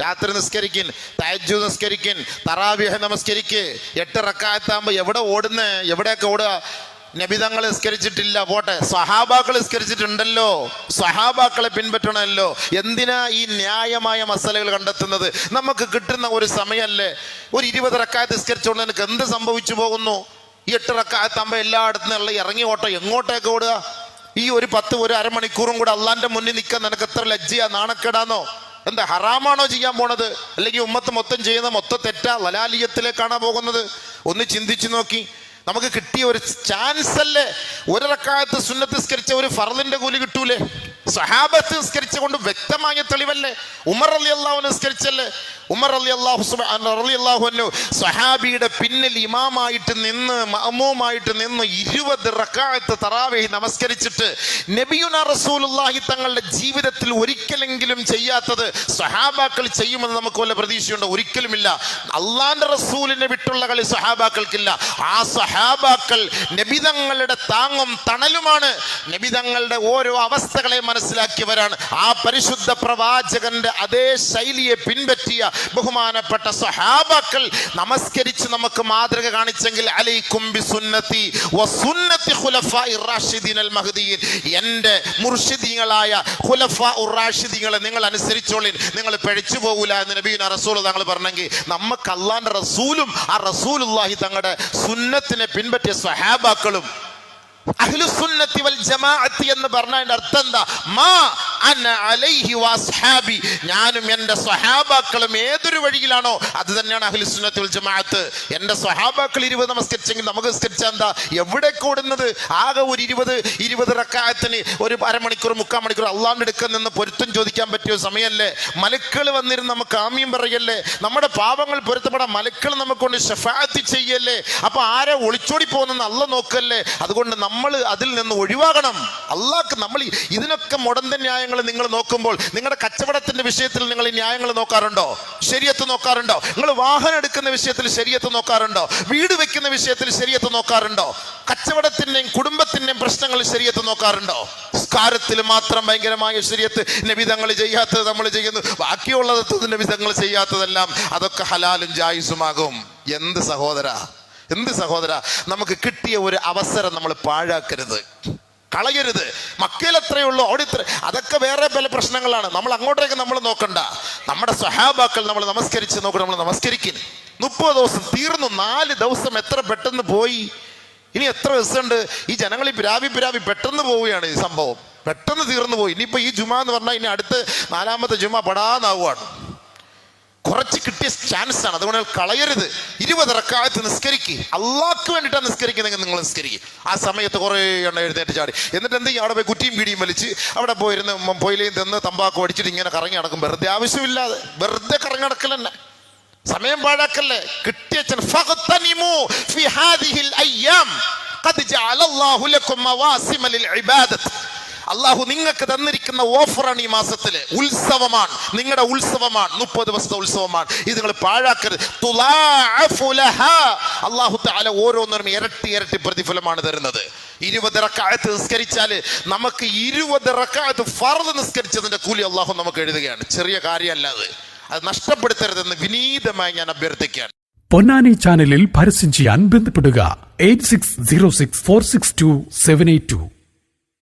രാത്രി നിസ്കരിക്കിൻ തയജു നിസ്കരിക്കിൻ തറാവിഹ നമസ്കരിക്ക്. എട്ട് റക്കായത്താകുമ്പോൾ എവിടെ ഓടുന്നേ? എവിടെയൊക്കെ ഓടുക? നബിതങ്ങൾ നിസ്കരിച്ചിട്ടില്ല പോട്ടെ. സഹാബാക്കൾ നിസ്കരിച്ചിട്ടുണ്ടല്ലോ. സഹാബാക്കളെ പിൻപറ്റണമല്ലോ. എന്തിനാ ഈ ന്യായമായ മസലകൾ കണ്ടെത്തുന്നത്? നമുക്ക് കിട്ടുന്ന ഒരു സമയമല്ലേ? ഒരു ഇരുപത് റക്കായത്ത് നിസ്കരിച്ചുകൊണ്ട് നിനക്ക് എന്ത് സംഭവിച്ചു പോകുന്നു? ഈ എട്ട് റക്കായത്താകുമ്പോൾ എല്ലായിടത്തു നിന്നുള്ള ഇറങ്ങി ഓട്ടോ എങ്ങോട്ടേക്ക് ഓടുക? ഈ ഒരു പത്ത് ഒരു അരമണിക്കൂറും കൂടെ അള്ളാന്റെ മുന്നിൽ നിൽക്കാൻ നിനക്ക് എത്ര ലജ്ജയാ നാണക്കേടാന്നോ? എന്താ ഹറാമാണോ ചെയ്യാൻ പോണത്? അല്ലെങ്കിൽ ഉമ്മത്ത് മൊത്തം ചെയ്യുന്ന മൊത്തം തെറ്റാ ലലാലിയത്തിലേക്കാണോ പോകുന്നത്? ഒന്ന് ചിന്തിച്ചു നോക്കി. നമുക്ക് കിട്ടിയ ഒരു ചാൻസ് അല്ലേ ഒരു സുന്നത്തിസ്കരിച്ച ഒരു ഫറലിന്റെ കൂലി കിട്ടൂലേ? സഹാബത്ത് നിസ്കരിച്ചുകൊണ്ട് വ്യക്തമായ തെളിവല്ലേ? ഉമർ അലി അള്ളാഹു നിസ്കരിച്ചല്ലേ? ഉമർ അലി അള്ളാഹു അലി സഹാബിയുടെ പിന്നിൽ ഇമാമായിട്ട് നിന്ന് മഅമൂമായിട്ട് നിന്ന് ഇരുപത് റക്കായത്ത് തറാവേഹി നമസ്കരിച്ചിട്ട് നബിയുന റസൂലുള്ളാഹി തങ്ങളുടെ ജീവിതത്തിൽ ഒരിക്കലെങ്കിലും ചെയ്യാത്തത് സഹാബാക്കൾ ചെയ്യുമെന്ന് നമുക്ക് വല്ല പ്രതീക്ഷയുണ്ടോ? ഒരിക്കലുമില്ല. അള്ളാന്റെ റസൂലിനെ വിട്ടുള്ള കളി സഹാബാക്കൾക്കില്ല ആ സഹാബാക്കൾ നബിതങ്ങളുടെ താങ്ങും തണലുമാണ്. നബിതങ്ങളുടെ ഓരോ അവസ്ഥകളെ മനസ്സിലാക്കിയവരാണ്. ആ പരിശുദ്ധ പ്രവാചകന്റെ അതേ ശൈലിയെ പിൻപറ്റിയ ബഹുമാനപ്പെട്ട സഹാബാക്കൾ നമസ്കരിച്ച് നമുക്ക് മാതൃക കാണിച്ചെങ്കിൽ അലൈക്കും ബിസുന്നതി വസുന്നത്തി മുർഷിദീങ്ങളായ ഖുലഫാ നിങ്ങൾ അനുസരിച്ചോളിൻ. നിങ്ങൾ പിഴച്ചു പോകൂല എന്ന് നബീന റസൂൽ തങ്ങൾ പറഞ്ഞെങ്കിൽ നമുക്ക് അള്ളാന്റെ റസൂലും ആ റസൂലുള്ളാഹി തങ്ങളുടെ സുന്നത്തിനെ പിൻപറ്റിയ സഹാബാക്കളും അഹ്ലുസുന്നത്തി വൽ ജമാഅത്തി എന്ന് പറഞ്ഞതിന്റെ അർത്ഥം എന്താ? മാ ഞാനും എന്റെ സ്വഹാബാക്കളും ഏതൊരു വഴിയിലാണോ അത് തന്നെയാണ് അഹ്ലുസുന്നത്തി വൽ ജമാഅത്ത്. എന്റെ സ്വഹാബാക്കൾ ഇരുപത് നമസ്കരിച്ചെങ്കിൽ നമുക്ക് നിസ്കരിച്ചാൽ എന്താ? എവിടെ കൂടുന്നത്? ആകെ ഒരു ഇരുപത് ഇരുപത് റക്കായത്തിന് ഒരു അരമണിക്കൂർ മുക്കാൽ മണിക്കൂർ അള്ളാഹിന്റെ അടുക്കൽ നിന്ന് പൊരുത്തം ചോദിക്കാൻ പറ്റിയ സമയമല്ലേ? മലക്കൾ വന്നിരുന്ന് നമുക്ക് ആമ്യം പറയല്ലേ? നമ്മുടെ പാപങ്ങൾ പൊരുത്തപ്പെടാൻ മലക്കൾ നമുക്കൊണ്ട് ഷഫാത്ത് ചെയ്യല്ലേ? അപ്പൊ ആരെ ഒളിച്ചോടി പോകുന്നെന്ന് അല്ല നോക്കല്ലേ? അതുകൊണ്ട് നമ്മൾ അതിൽ നിന്ന് ഒഴിവാകണം. അള്ളാഹ് നമ്മൾ ഇതിനൊക്കെ മുടന്ത ന്യായങ്ങൾ നിങ്ങൾ നോക്കുമ്പോൾ നിങ്ങളുടെ കച്ചവടത്തിന്റെ വിഷയത്തിൽ നിങ്ങൾ ഈ ന്യായങ്ങൾ നോക്കാറുണ്ടോ? ശരിയത്ത് നോക്കാറുണ്ടോ? നിങ്ങൾ വാഹനം എടുക്കുന്ന വിഷയത്തിൽ ശരിയത്ത് നോക്കാറുണ്ടോ? വീട് വെക്കുന്ന വിഷയത്തിൽ ശരിയത്ത് നോക്കാറുണ്ടോ? കച്ചവടത്തിന്റെയും കുടുംബത്തിന്റെയും പ്രശ്നങ്ങൾ ശരിയത്ത് നോക്കാറുണ്ടോ? സ്കാരത്തിൽ മാത്രം ഭയങ്കരമായ ശരിയത്ത് നബിതങ്ങൾ ചെയ്യാത്തത് നമ്മൾ ചെയ്യുന്നു. ബാക്കിയുള്ളത് നബിതങ്ങൾ ചെയ്യാത്തതെല്ലാം അതൊക്കെ ഹലാലും ജായുസുമാകും. എന്ത് സഹോദര? എന്ത് സഹോദര? നമുക്ക് കിട്ടിയ ഒരു അവസരം നമ്മൾ പാഴാക്കരുത്. കളയരുത്. മക്കയിൽ ഉള്ളൂ അവിടെ ഇത്ര അതൊക്കെ വേറെ പല പ്രശ്നങ്ങളാണ്. നമ്മൾ അങ്ങോട്ടേക്ക് നമ്മൾ നോക്കണ്ട. നമ്മുടെ സഹാബാക്കൾ നമ്മൾ നമസ്കരിച്ച് നോക്കും നമ്മൾ നമസ്കരിക്കും മുപ്പത് ദിവസം തീർന്നു നാല് ദിവസം എത്ര പെട്ടെന്ന് പോയി? ഇനി എത്ര ദിവസമുണ്ട്? ഈ ജനങ്ങൾ ഈ പിരാവി പിരാവി പെട്ടെന്ന് പോവുകയാണ് ഈ സംഭവം. പെട്ടെന്ന് തീർന്നു പോയി. ഇനിയിപ്പോൾ ഈ ജുമ എന്ന് പറഞ്ഞാൽ ഇനി അടുത്ത് നാലാമത്തെ ജുമ പെടാന്നാവുകയാണ്. കുറച്ച് കിട്ടിയ ചാൻസ് ആണ്. അതുകൊണ്ട് കളയരുത്. ഇരുപത് റക്കായത്ത് നിസ്കരിക്കുക അള്ളാഹ്ക്ക് വേണ്ടിയിട്ടാണ് നിസ്കരിക്കുന്നെങ്കിൽ നിങ്ങൾ നിസ്കരിക്കുക ആ സമയത്ത് കുറേ എണ്ണ എഴുന്നേറ്റ് ചാടി. എന്നിട്ട് എന്ത് ചെയ്യും? അവിടെ പോയി കുറ്റിയും പിടിയും വലിച്ച് അവിടെ പോയിരുന്ന് പൊയിലയും തിന്ന് തമ്പാക്കും അടിച്ചിട്ട് ഇങ്ങനെ കറങ്ങി നടക്കും. വെറുതെ ആവശ്യമില്ലാതെ. വെറുതെ കറങ്ങി നടക്കൽ തന്നെ സമയം പാഴാക്കല്ലേ? കിട്ടിയ അള്ളാഹു നിങ്ങൾക്ക് തന്നിരിക്കുന്ന ഓഫറാണ് ഈ മാസത്തിൽ. ഉത്സവമാണ്. നിങ്ങളുടെ ഉത്സവമാണ്. മുപ്പത് ദിവസത്തെ ഉത്സവമാണ്. ഇത് നിങ്ങൾ പാഴാക്കരുത്. അള്ളാഹു താല ഓരോന്നും ഇരട്ടി ഇരട്ടി പ്രതിഫലമാണ് തരുന്നത്. ഇരുപത് റക്കായത്ത് നിസ്കരിച്ചാൽ നമുക്ക് ഇരുപത് റക്കായത്ത് ഫർദ് നിസ്കരിച്ചതിന്റെ കൂലി അള്ളാഹു നമുക്ക് എഴുതുകയാണ്. ചെറിയ കാര്യമല്ല അത്. അത് നഷ്ടപ്പെടുത്തരുതെന്ന് വിനീതമായി ഞാൻ അഭ്യർത്ഥിക്കുകയാണ്. പൊന്നാനി ചാനലിൽ പരസ്യം ചെയ്യാൻ ബന്ധപ്പെടുക. Eight six zero six four six two seven eight two.